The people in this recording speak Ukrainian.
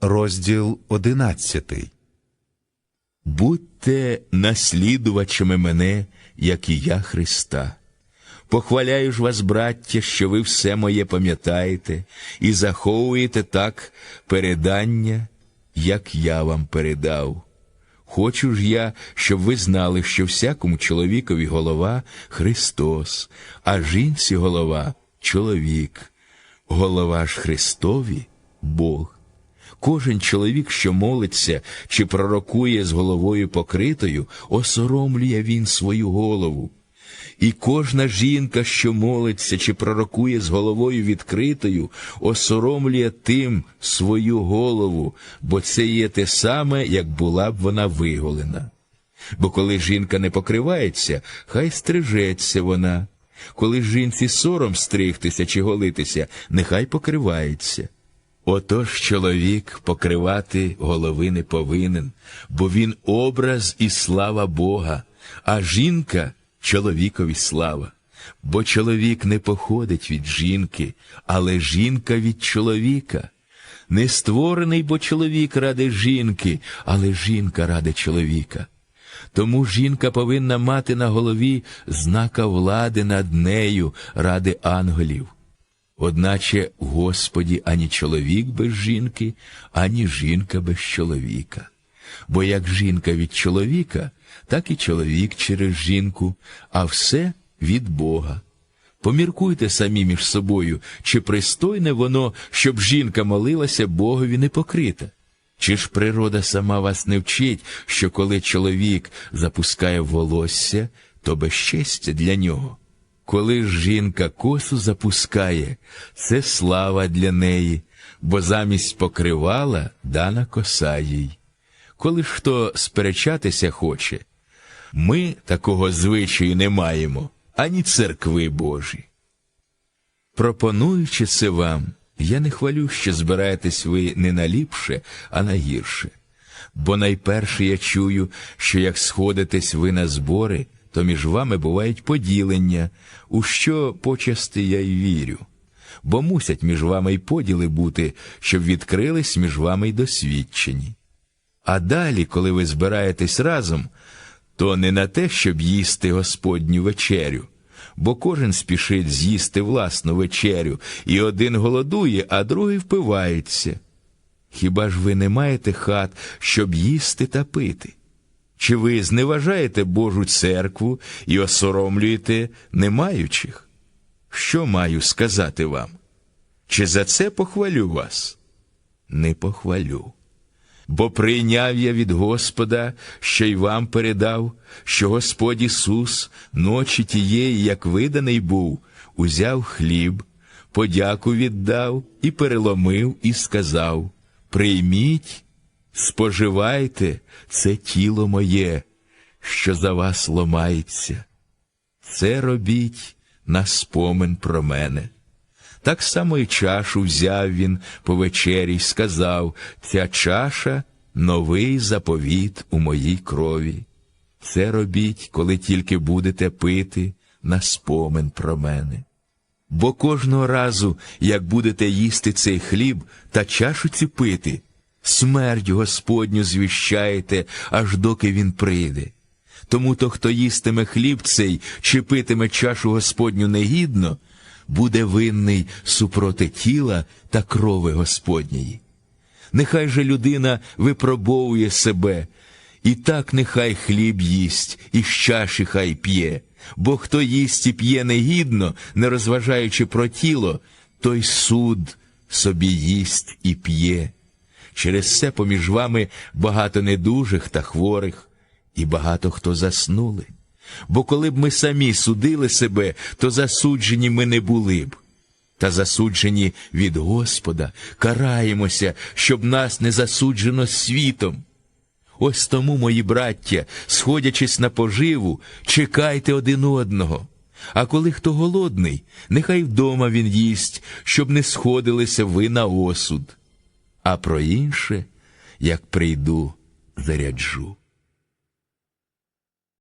Розділ одинадцятий. Будьте наслідувачами мене, як і я Христа. Похваляю ж вас, браття, що ви все моє пам'ятаєте і заховуєте так передання, як я вам передав. Хочу ж я, щоб ви знали, що всякому чоловікові голова Христос, а жінці голова чоловік. Голова ж Христові Бог. Кожен чоловік, що молиться чи пророкує з головою покритою, осоромлює він свою голову. І кожна жінка, що молиться чи пророкує з головою відкритою, осоромлює тим свою голову, бо це є те саме, як була б вона виголена. Бо коли жінка не покривається, хай стрижеться вона. Коли жінці сором стригтися чи голитися, нехай покривається. Отож чоловік покривати голови не повинен, бо він образ і слава Бога, а жінка чоловікові слава. Бо чоловік не походить від жінки, але жінка від чоловіка. Не створений, бо чоловік ради жінки, але жінка ради чоловіка. Тому жінка повинна мати на голові знака влади над нею ради ангелів. Одначе Господі ані чоловік без жінки, ані жінка без чоловіка. Бо як жінка від чоловіка, так і чоловік через жінку, а все від Бога. Поміркуйте самі між собою, чи пристойне воно, щоб жінка молилася Богові непокрита. Чи ж природа сама вас не вчить, що коли чоловік запускає волосся, то безчестя для нього? Коли ж жінка косу запускає, це слава для неї, бо замість покривала дана коса їй. Коли хто сперечатися хоче, ми такого звичаю не маємо, ані церкви Божі. Пропонуючи це вам, я не хвалю, що збираєтесь ви не на ліпше, а на гірше. Бо найперше я чую, що як сходитесь ви на збори, то між вами бувають поділення, у що почасти я й вірю. Бо мусять між вами й поділи бути, щоб відкрились між вами й досвідчені. А далі, коли ви збираєтесь разом, то не на те, щоб їсти Господню вечерю, бо кожен спішить з'їсти власну вечерю, і один голодує, а другий впивається. Хіба ж ви не маєте хат, щоб їсти та пити? Чи ви зневажаєте Божу церкву і осоромлюєте немаючих? Що маю сказати вам? Чи за це похвалю вас? Не похвалю. Бо прийняв я від Господа, що й вам передав, що Господь Ісус ночі тієї, як виданий був, узяв хліб, подяку віддав і переломив, і сказав: Прийміть, споживайте це тіло моє, що за вас ломається. Це робіть на спомин про мене. Так само і чашу взяв він по вечері й сказав, ця чаша новий заповіт у моїй крові. Це робіть, коли тільки будете пити на спомин про мене. Бо кожного разу, як будете їсти цей хліб та чашу цю пити, смерть Господню звіщаєте, аж доки він прийде. Тому то, хто їстиме хліб цей чи питиме чашу Господню негідно, буде винний супроти тіла та крови Господньої. Нехай же людина випробовує себе, і так нехай хліб їсть, і з чаші хай п'є, бо хто їсть і п'є негідно, не розважаючи про тіло, той суд собі їсть і п'є. Через це поміж вами багато недужих та хворих, і багато хто заснули. Бо коли б ми самі судили себе, то засуджені ми не були б. Та засуджені від Господа, караємося, щоб нас не засуджено світом. Ось тому, мої браття, сходячись на поживу, чекайте один одного. А коли хто голодний, нехай вдома він їсть, щоб не сходилися ви на осуд. А про інше, як прийду, заряджу.